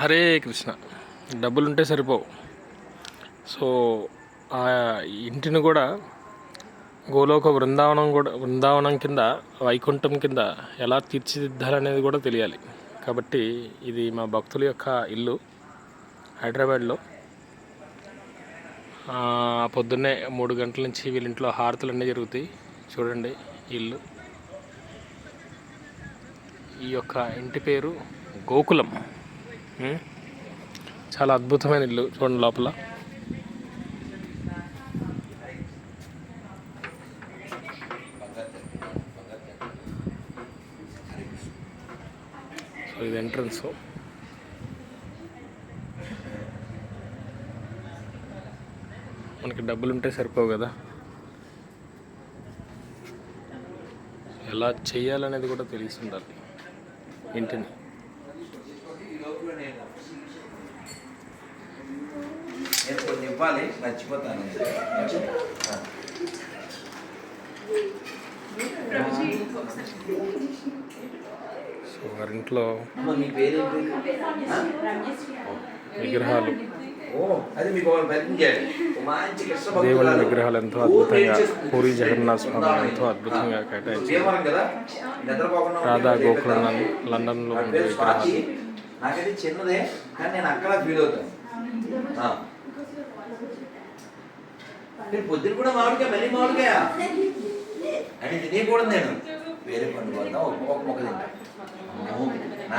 హరే కృష్ణ. డబ్బులుంటే సరిపోవు. సో ఆ ఇంటిని కూడా గోలోక బృందావనం కూడా బృందావనం కింద వైకుంఠం కింద ఎలా తీర్చిదిద్దాలనేది కూడా తెలియాలి. కాబట్టి ఇది మా భక్తుల యొక్క ఇల్లు హైదరాబాద్లో. పొద్దున్నే మూడు గంటల నుంచి వీళ్ళ ఇంట్లో హారతులు అన్నీ జరుగుతాయి. చూడండి ఇల్లు. ఈ యొక్క ఇంటి పేరు గోకులం. చాలా అద్భుతమైన ఇల్లు చూడండి లోపల. సో ఇది ఎంట్రన్స్ మనకి డబ్బులు ఉంటే సరిపోవు కదా. ఎలా చేయాలనేది కూడా తెలిసి ఉండాలి. ఇంటిని నేను కొన్ని ఇవ్వాలి మర్చిపోతాను. సో వారింట్లో విగ్రహాలు దేవుళ్ళ. విగ్రహాలు ఎంతో అద్భుతంగా. పూరి జగన్నాథ స్వామి. ఎంతో అద్భుతంగా. కేటాయించారు కదా రాధా గోకులం లండన్లో ఉండే విగ్రహాలు నాకైతే చిన్నదే కానీ నేను అక్కడ ఫీల్ అవుతాను. ఆ. నేను పొద్దున కూడా మామిడికాయ మళ్ళీ మామిడికాయ. అని తినేయకూడదు నేను. వేరే పండు పోతా ఒక మొక్క తింటా. అమ్మో, నాకు